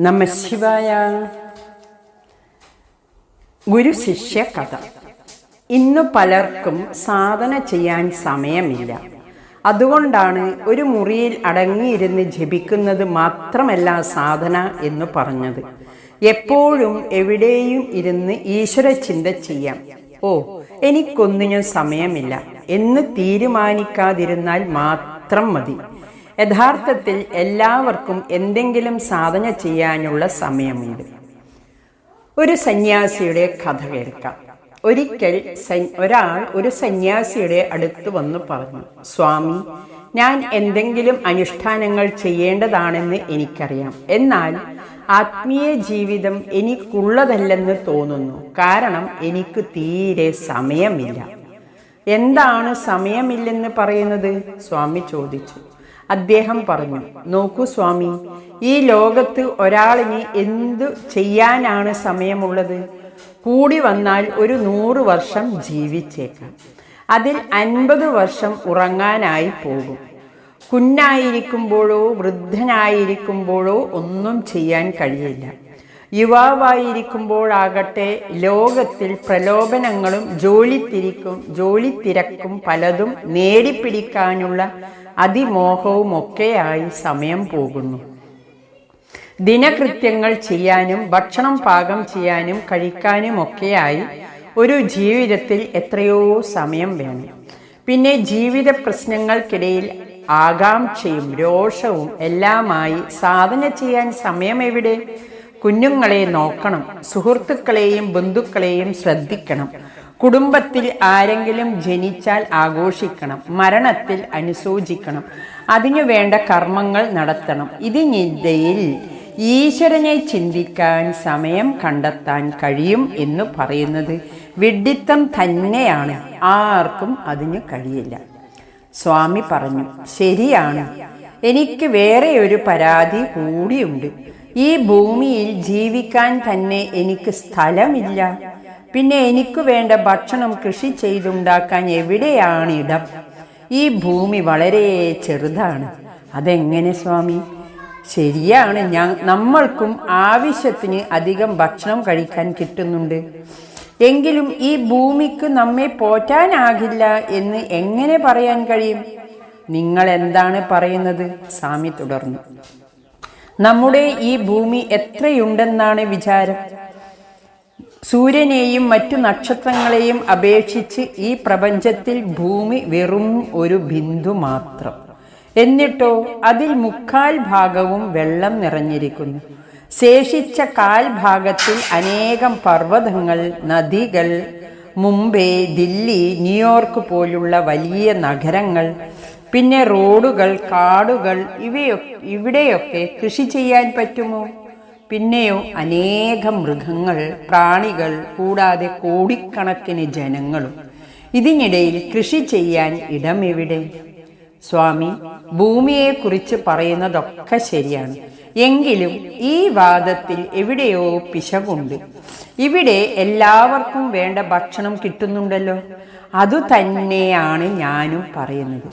നമശിവായ ഗുരു ശിഷ്യ കഥ. ഇന്നു പലർക്കും സാധന ചെയ്യാൻ സമയമില്ല. അതുകൊണ്ടാണ് ഒരു മുറിയിൽ അടങ്ങിയിരുന്ന് ജപിക്കുന്നത് മാത്രമല്ല സാധന എന്ന് പറഞ്ഞത്. എപ്പോഴും എവിടെയും ഇരുന്ന് ഈശ്വര ചിന്ത ചെയ്യാം. ഓ എനിക്കൊന്നിനും സമയമില്ല. എന്ന് തീരുമാനിക്കാതിരുന്നാൽ മാത്രം മതി. യഥാർത്ഥത്തിൽ എല്ലാവർക്കും എന്തെങ്കിലും സാധന ചെയ്യാനുള്ള സമയമുണ്ട്. ഒരു സന്യാസിയുടെ കഥ കേൾക്കാം. ഒരിക്കൽ ഒരാൾ ഒരു സന്യാസിയുടെ അടുത്ത് വന്ന് പറഞ്ഞു സ്വാമി ഞാൻ എന്തെങ്കിലും അനുഷ്ഠാനങ്ങൾ ചെയ്യേണ്ടതാണെന്ന് എനിക്കറിയാം. എന്നാൽ ആത്മീയ ജീവിതം എനിക്കുള്ളതല്ലെന്ന് തോന്നുന്നു. കാരണം എനിക്ക് തീരെ സമയമില്ല. എന്താണ് സമയമില്ലെന്ന് പറയുന്നത്? സ്വാമി ചോദിച്ചു. അദ്ദേഹം പറഞ്ഞു നോക്കൂ സ്വാമി ഈ ലോകത്ത് ഒരാളിന് എന്തു ചെയ്യാനാണ് സമയമുള്ളത്? കൂടി വന്നാൽ ഒരു നൂറ് വർഷം ജീവിച്ചേക്കാം. അതിൽ അൻപത് വർഷം ഉറങ്ങാനായി പോകും. കുഞ്ഞായിരിക്കുമ്പോഴോ വൃദ്ധനായിരിക്കുമ്പോഴോ ഒന്നും ചെയ്യാൻ കഴിയില്ല. യുവാവായിരിക്കുമ്പോഴാകട്ടെ ലോകത്തിൽ പ്രലോഭനങ്ങളും ജോലിത്തിരിക്കും ജോലിത്തിരക്കും പലതും നേടിപ്പിടിക്കാനുള്ള അതിമോഹവും ഒക്കെയായി സമയം പോകുന്നു. ദിനകൃത്യങ്ങൾ ചെയ്യാനും ഭക്ഷണം പാകം ചെയ്യാനും കഴിക്കാനുമൊക്കെയായി ഒരു ജീവിതത്തിൽ എത്രയോ സമയം വേണം. പിന്നെ ജീവിത പ്രശ്നങ്ങൾക്കിടയിൽ ആകാംക്ഷയും രോഷവും എല്ലാമായി സാധന ചെയ്യാൻ സമയം എവിടെ? കുഞ്ഞുങ്ങളെ നോക്കണം സുഹൃത്തുക്കളെയും ബന്ധുക്കളെയും ശ്രദ്ധിക്കണം. കുടുംബത്തിൽ ആരെങ്കിലും ജനിച്ചാൽ ആഘോഷിക്കണം മരണത്തിൽ അനുശോചിക്കണം അതിനു വേണ്ട കർമ്മങ്ങൾ നടത്തണം. ഇതിനിടയിൽ ഈശ്വരനെ ചിന്തിക്കാൻ സമയം കണ്ടെത്താൻ കഴിയും എന്ന് പറയുന്നത് വിഡ്ഢിത്തം തന്നെയാണ്. ആർക്കും അതിന് കഴിയില്ല. സ്വാമി പറഞ്ഞു ശരിയാണ്. എനിക്ക് വേറെ ഒരു പരാതി കൂടിയുണ്ട്. ഈ ഭൂമിയിൽ ജീവിക്കാൻ തന്നെ എനിക്ക് സ്ഥലമില്ല. പിന്നെ എനിക്ക് വേണ്ട ഭക്ഷണം കൃഷി ചെയ്തുണ്ടാക്കാൻ എവിടെയാണ് ഇടം? ഈ ഭൂമി വളരെ ചെറുതാണ്. അതെങ്ങനെ സ്വാമി? ശരിയാണ് ഞാൻ നമ്മൾക്കും ആവശ്യത്തിന് അധികം ഭക്ഷണം കഴിക്കാൻ കിട്ടുന്നുണ്ട്. എങ്കിലും ഈ ഭൂമിക്ക് നമ്മെ പോറ്റാനാകില്ല എന്ന് എങ്ങനെ പറയാൻ കഴിയും? നിങ്ങൾ എന്താണ് പറയുന്നത്? സ്വാമി തുടർന്നു. നമ്മുടെ ഈ ഭൂമി എത്രയുണ്ടെന്നാണ് വിചാരം? സൂര്യനെയും മറ്റു നക്ഷത്രങ്ങളെയും അപേക്ഷിച്ച് ഈ പ്രപഞ്ചത്തിൽ ഭൂമി വെറും ഒരു ബിന്ദു മാത്രം. എന്നിട്ടോ അതിൽ മുക്കാൽ ഭാഗവും വെള്ളം നിറഞ്ഞിരിക്കുന്നു. ശേഷിച്ച കാൽ ഭാഗത്തിൽ അനേകം പർവതങ്ങൾ നദികൾ മുംബൈ ദില്ലി ന്യൂയോർക്ക് പോലുള്ള വലിയ നഗരങ്ങൾ പിന്നെ റോഡുകൾ കാടുകൾ ഇവയൊക്കെ ഇവിടെയൊക്കെ കൃഷി ചെയ്യാൻ പറ്റുമോ? പിന്നെയോ അനേകം മൃഗങ്ങൾ പ്രാണികൾ കൂടാതെ കോടിക്കണക്കിന് ജനങ്ങളും ഇതിനിടയിൽ കൃഷി ചെയ്യാൻ ഇടം എവിടെ സ്വാമി ഭൂമിയെക്കുറിച്ച് പറയുന്നതൊക്കെ ശരിയാണ്. എങ്കിലും ഈ വാദത്തിൽ എവിടെയോ പിശകുണ്ട്. ഇവിടെ എല്ലാവർക്കും വേണ്ട ഭക്ഷണം കിട്ടുന്നുണ്ടല്ലോ. അതുതന്നെയാണ് ഞാനും പറയുന്നത്.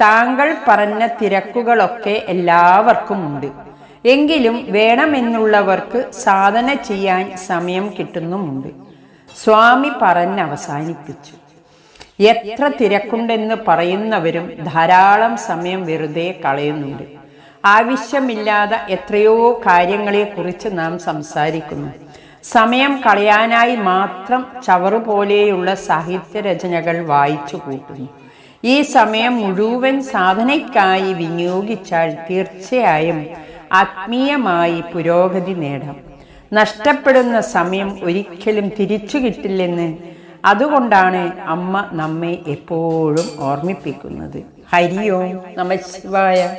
താങ്കൾ പറഞ്ഞ തിരക്കുകളൊക്കെ എല്ലാവർക്കും ഉണ്ട്. എങ്കിലും വേണമെന്നുള്ളവർക്ക് സാധന ചെയ്യാൻ സമയം കിട്ടുന്നുമുണ്ട്. സ്വാമി പറഞ്ഞ് അവസാനിപ്പിച്ചു എത്ര തിരക്കുണ്ടെന്ന് പറയുന്നവരും ധാരാളം സമയം വെറുതെ കളയുന്നുണ്ട്. ആവശ്യമില്ലാതെ എത്രയോ കാര്യങ്ങളെക്കുറിച്ച് നാം സംസാരിക്കുന്നു. സമയം കളയാനായി മാത്രം ചവറുപോലെയുള്ള സാഹിത്യരചനകൾ വായിച്ചു കൂട്ടുന്നു. ഈ സമയം മുഴുവൻ സാധനയ്ക്കായി വിനിയോഗിച്ചാൽ തീർച്ചയായും ആത്മീയമായി പുരോഗതി നേടാം. നഷ്ടപ്പെടുന്ന സമയം ഒരിക്കലും തിരിച്ചു കിട്ടില്ലെന്ന് അതുകൊണ്ടാണ് അമ്മ നമ്മെ എപ്പോഴും ഓർമ്മിപ്പിക്കുന്നത്. ഹരിയോ നമ ശിവായ.